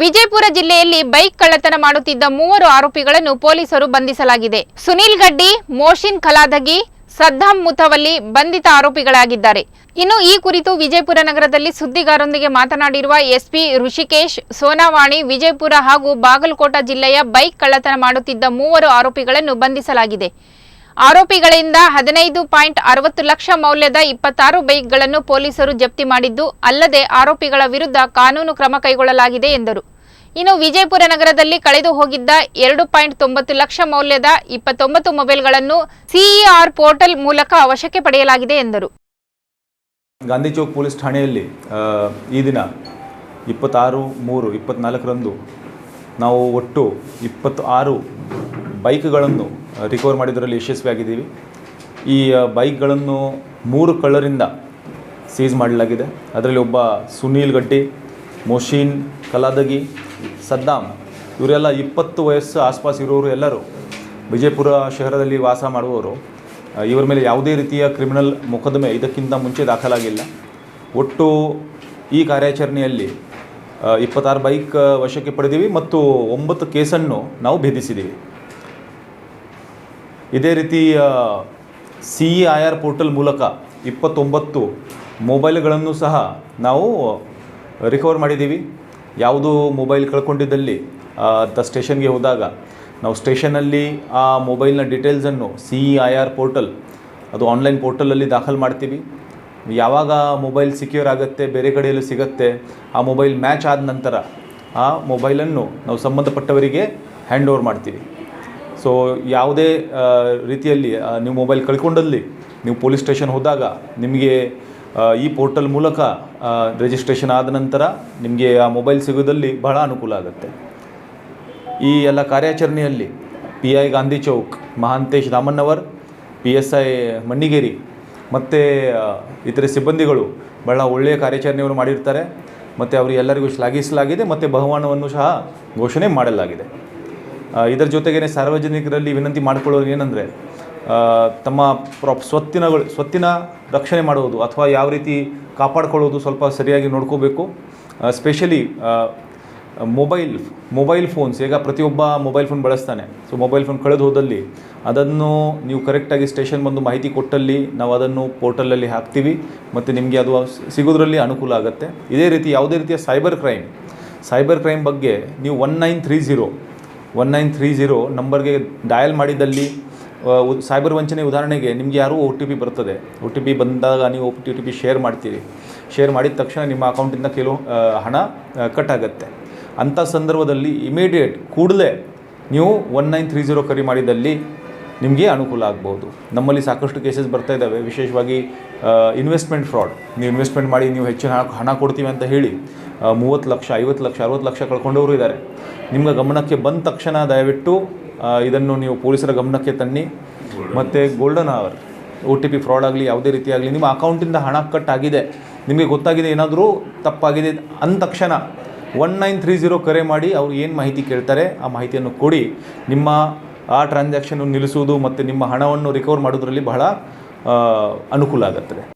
ವಿಜಯಪುರ ಜಿಲ್ಲೆಯಲ್ಲಿ ಬೈಕ್ ಕಳ್ಳತನ ಮಾಡುತ್ತಿದ್ದ ಮೂವರು ಆರೋಪಿಗಳನ್ನು ಪೊಲೀಸರು ಬಂಧಿಸಲಾಗಿದೆ. ಸುನೀಲ್ ಗಡ್ಡಿ ಮೋಶಿನ್ ಕಲಾದಗಿ ಸದ್ದಾಂ ಮುತವಲ್ಲಿ ಬಂಧಿತ ಆರೋಪಿಗಳಾಗಿದ್ದಾರೆ. ಇನ್ನು ಈ ಕುರಿತು ವಿಜಯಪುರ ನಗರದಲ್ಲಿ ಸುದ್ದಿಗಾರರೊಂದಿಗೆ ಮಾತನಾಡಿರುವ ಎಸ್ಪಿ ಋಷಿಕೇಶ್, ಸೋನಾವಾಣಿ, ವಿಜಯಪುರ ಹಾಗೂ ಬಾಗಲಕೋಟ ಜಿಲ್ಲೆಯ ಬೈಕ್ ಕಳ್ಳತನ ಮಾಡುತ್ತಿದ್ದ ಮೂವರು ಆರೋಪಿಗಳನ್ನು ಬಂಧಿಸಲಾಗಿದೆ. ಆರೋಪಿಗಳಿಂದ ಹದಿನೈದು ಪಾಯಿಂಟ್ ಅರವತ್ತು ಲಕ್ಷ ಮೌಲ್ಯದ ಇಪ್ಪತ್ತಾರು ಬೈಕ್ಗಳನ್ನು ಪೊಲೀಸರು ಜಪ್ತಿ ಮಾಡಿದ್ದು, ಅಲ್ಲದೆ ಆರೋಪಿಗಳ ವಿರುದ್ಧ ಕಾನೂನು ಕ್ರಮ ಕೈಗೊಳ್ಳಲಾಗಿದೆ ಎಂದರು. ಇನ್ನು ವಿಜಯಪುರ ನಗರದಲ್ಲಿ ಕಳೆದು ಹೋಗಿದ್ದ ಎರಡು ಪಾಯಿಂಟ್ ತೊಂಬತ್ತು ಲಕ್ಷ ಮೌಲ್ಯದ ಇಪ್ಪತ್ತೊಂಬತ್ತು ಮೊಬೈಲ್ಗಳನ್ನು ಸಿಇಆರ್ ಪೋರ್ಟಲ್ ಮೂಲಕ ವಶಕ್ಕೆ ಪಡೆಯಲಾಗಿದೆ ಎಂದರು. ಗಾಂಧಿ ಚೌಕ್ ಪೊಲೀಸ್ ಠಾಣೆಯಲ್ಲಿ ಈ ದಿನ ಇಪ್ಪತ್ತಾರು ಮೂರು ಇಪ್ಪತ್ನಾಲ್ಕರಂದು ನಾವು ಒಟ್ಟು ಇಪ್ಪತ್ತು ಆರು ಬೈಕ್ಗಳನ್ನು ರಿಕವರ್ ಮಾಡಿದ್ರಲ್ಲಿ ಯಶಸ್ವಿಯಾಗಿದ್ದೀವಿ. ಈ ಬೈಕ್ಗಳನ್ನು ಮೂರು ಕಳ್ಳರಿಂದ ಸೀಸ್ ಮಾಡಲಾಗಿದೆ. ಅದರಲ್ಲಿ ಒಬ್ಬ ಸುನೀಲ್ ಗಡ್ಡಿ ಮೊಷೀನ್ ಕಲಾದಗಿ, ಸದ್ದಾಂ, ಇವರೆಲ್ಲ ಇಪ್ಪತ್ತು ವಯಸ್ಸು ಆಸ್ಪಾಸ್ ಇರೋರು ಎಲ್ಲರೂ ವಿಜಯಪುರ ಶಹರದಲ್ಲಿ ವಾಸ ಮಾಡುವವರು. ಇವರ ಮೇಲೆ ಯಾವುದೇ ರೀತಿಯ ಕ್ರಿಮಿನಲ್ ಮೊಕದ್ದಮೆ ಇದಕ್ಕಿಂತ ಮುಂಚೆ ದಾಖಲಾಗಿಲ್ಲ. ಒಟ್ಟು ಈ ಕಾರ್ಯಾಚರಣೆಯಲ್ಲಿ ಇಪ್ಪತ್ತಾರು ಬೈಕ್ ವಶಕ್ಕೆ ಪಡೆದೀವಿ ಮತ್ತು ಒಂಬತ್ತು ಕೇಸನ್ನು ನಾವು ಭೇದಿಸಿದ್ದೀವಿ ಇದೇ ರೀತಿ C E I R portal ಮೂಲಕ ಇಪ್ಪತ್ತೊಂಬತ್ತು ಮೊಬೈಲ್ಗಳನ್ನು ಸಹ ನಾವು ರಿಕವರ್ ಮಾಡಿದ್ದೀವಿ. ಯಾವುದು ಮೊಬೈಲ್ ಕಳ್ಕೊಂಡಿದ್ದಲ್ಲಿ ದ ಸ್ಟೇಷನ್ಗೆ ಹೋದಾಗ ನಾವು ಸ್ಟೇಷನಲ್ಲಿ ಆ ಮೊಬೈಲ್ನ ಡೀಟೇಲ್ಸನ್ನು C E I R portal, ಅದು ಆನ್ಲೈನ್ ಪೋರ್ಟಲಲ್ಲಿ ದಾಖಲು ಮಾಡ್ತೀವಿ. ಯಾವಾಗ ಮೊಬೈಲ್ ಸಿಕ್ಯೂರ್ ಆಗುತ್ತೆ, ಬೇರೆ ಕಡೆಯಲ್ಲೂ ಸಿಗುತ್ತೆ, ಆ ಮೊಬೈಲ್ ಮ್ಯಾಚ್ ಆದ ನಂತರ ಆ ಮೊಬೈಲನ್ನು ನಾವು ಸಂಬಂಧಪಟ್ಟವರಿಗೆ ಹ್ಯಾಂಡ್ ಓವರ್ ಮಾಡ್ತೀವಿ. ಸೊ ಯಾವುದೇ ರೀತಿಯಲ್ಲಿ ನೀವು ಮೊಬೈಲ್ ಕಳ್ಕೊಂಡಲ್ಲಿ, ನೀವು ಪೊಲೀಸ್ ಸ್ಟೇಷನ್ ಹೋದಾಗ, ನಿಮಗೆ ಈ ಪೋರ್ಟಲ್ ಮೂಲಕ ರಿಜಿಸ್ಟ್ರೇಷನ್ ಆದ ನಂತರ, ನಿಮಗೆ ಆ ಮೊಬೈಲ್ ಸಿಗೋದಲ್ಲಿ ಬಹಳ ಅನುಕೂಲ ಆಗುತ್ತೆ. ಈ ಎಲ್ಲ ಕಾರ್ಯಾಚರಣೆಯಲ್ಲಿ P I Gandhi Chowk Mahantesh Ramannavar P S I Mannigeri, ಮತ್ತು ಇತರೆ ಸಿಬ್ಬಂದಿಗಳು ಬಹಳ ಒಳ್ಳೆಯ ಕಾರ್ಯಾಚರಣೆಯನ್ನು ಮಾಡಿರ್ತಾರೆ. ಮತ್ತು ಅವರಿಗೆಲ್ಲರಿಗೂ ಶ್ಲಾಘಿಸಲಾಗಿದೆ, ಮತ್ತು ಬಹುಮಾನವನ್ನು ಸಹ ಘೋಷಣೆ ಮಾಡಲಾಗಿದೆ. ಇದರ ಜೊತೆಗೇ ಸಾರ್ವಜನಿಕರಲ್ಲಿ ವಿನಂತಿ ಮಾಡಿಕೊಳ್ಳೋದು ಏನಂದರೆ ತಮ್ಮ ಪ್ರಾಪ್ ಸ್ವತ್ತಿನಗಳು, ಸ್ವತ್ತಿನ ರಕ್ಷಣೆ ಮಾಡುವುದು ಅಥವಾ ಯಾವ ರೀತಿ ಕಾಪಾಡ್ಕೊಳ್ಳೋದು ಸ್ವಲ್ಪ ಸರಿಯಾಗಿ ನೋಡ್ಕೋಬೇಕು. ಸ್ಪೆಷಲಿ ಮೊಬೈಲ್ ಮೊಬೈಲ್ ಫೋನ್ಸ್ ಈಗ ಪ್ರತಿಯೊಬ್ಬ ಮೊಬೈಲ್ ಫೋನ್ ಬಳಸ್ತಾನೆ. ಸೊ ಮೊಬೈಲ್ ಫೋನ್ ಕಳೆದು ಹೋದಲ್ಲಿ ಅದನ್ನು ನೀವು ಕರೆಕ್ಟಾಗಿ ಸ್ಟೇಷನ್ ಬಂದು ಮಾಹಿತಿ ಕೊಟ್ಟಲ್ಲಿ ನಾವು ಅದನ್ನು ಪೋರ್ಟಲಲ್ಲಿ ಹಾಕ್ತೀವಿ ಮತ್ತು ನಿಮಗೆ ಅದು ಸಿಗೋದ್ರಲ್ಲಿ ಅನುಕೂಲ ಆಗುತ್ತೆ. ಇದೇ ರೀತಿ ಯಾವುದೇ ರೀತಿಯ ಸೈಬರ್ ಕ್ರೈಮ್ ಸೈಬರ್ ಕ್ರೈಮ್ ಬಗ್ಗೆ ನೀವು one nine three zero one nine three zero ನಂಬರ್ಗೆ ಡಯಲ್ ಮಾಡಿದಲ್ಲಿ ಸೈಬರ್ ವಂಚನೆ ಉದಾಹರಣೆಗೆ ನಿಮಗೆ ಯಾರೂ ಒ ಟಿ ಪಿ ಬರ್ತದೆ. ಒ ಟಿ ಪಿ ಬಂದಾಗ ನೀವು ಒ ಟಿ ಪಿ ಶೇರ್ ಮಾಡ್ತೀರಿ. ಶೇರ್ ಮಾಡಿದ ತಕ್ಷಣ ನಿಮ್ಮ ಅಕೌಂಟಿಂದ ಕೆಲವು ಹಣ ಕಟ್ ಆಗುತ್ತೆ. ಅಂಥ ಸಂದರ್ಭದಲ್ಲಿ ಇಮಿಡಿಯೇಟ್ ಕೂಡಲೇ ನೀವು ಒನ್ ನೈನ್ ತ್ರೀ ಝೀರೋ ಕರೆ ಮಾಡಿದಲ್ಲಿ ನಿಮಗೆ ಅನುಕೂಲ ಆಗ್ಬೋದು. ನಮ್ಮಲ್ಲಿ ಸಾಕಷ್ಟು ಕೇಸಸ್ ಬರ್ತಾ ಇದ್ದಾವೆ ವಿಶೇಷವಾಗಿ ಇನ್ವೆಸ್ಟ್ಮೆಂಟ್ ಫ್ರಾಡ್ ನೀವು ಇನ್ವೆಸ್ಟ್ಮೆಂಟ್ ಮಾಡಿ ನೀವು ಹೆಚ್ಚಿನ ಹಣ ಕೊಡ್ತೀವಿ ಅಂತ ಹೇಳಿ ಮೂವತ್ತು ಲಕ್ಷ, ಐವತ್ತು ಲಕ್ಷ, ಅರವತ್ತು ಲಕ್ಷ ಕಳ್ಕೊಂಡವರು ಇದ್ದಾರೆ ನಿಮ್ಮ ಗಮನಕ್ಕೆ ಬಂದ ತಕ್ಷಣ ದಯವಿಟ್ಟು ಇದನ್ನು ನೀವು ಪೊಲೀಸರ ಗಮನಕ್ಕೆ ತನ್ನಿ. ಮತ್ತು golden hour O T P fraud ಆಗಲಿ, ಯಾವುದೇ ರೀತಿ ಆಗಲಿ, ನಿಮ್ಮ ಅಕೌಂಟಿಂದ ಹಣ ಕಟ್ ಆಗಿದೆ ನಿಮಗೆ ಗೊತ್ತಾಗಿದೆ ಏನಾದರೂ ತಪ್ಪಾಗಿದೆ ಅಂದ ತಕ್ಷಣ ಒನ್ ನೈನ್ ತ್ರೀ ಝೀರೋ ಕರೆ ಮಾಡಿ ಅವ್ರು ಏನು ಮಾಹಿತಿ ಕೇಳ್ತಾರೆ, ಆ ಮಾಹಿತಿಯನ್ನು ಕೊಡಿ. ನಿಮ್ಮ ಆ ಟ್ರಾನ್ಸಾಕ್ಷನ್ ನಿಲ್ಲಿಸುವುದು ಮತ್ತು ನಿಮ್ಮ ಹಣವನ್ನು ರಿಕವರ್ ಮಾಡೋದ್ರಲ್ಲಿ ಬಹಳ ಅನುಕೂಲ ಆಗುತ್ತದೆ.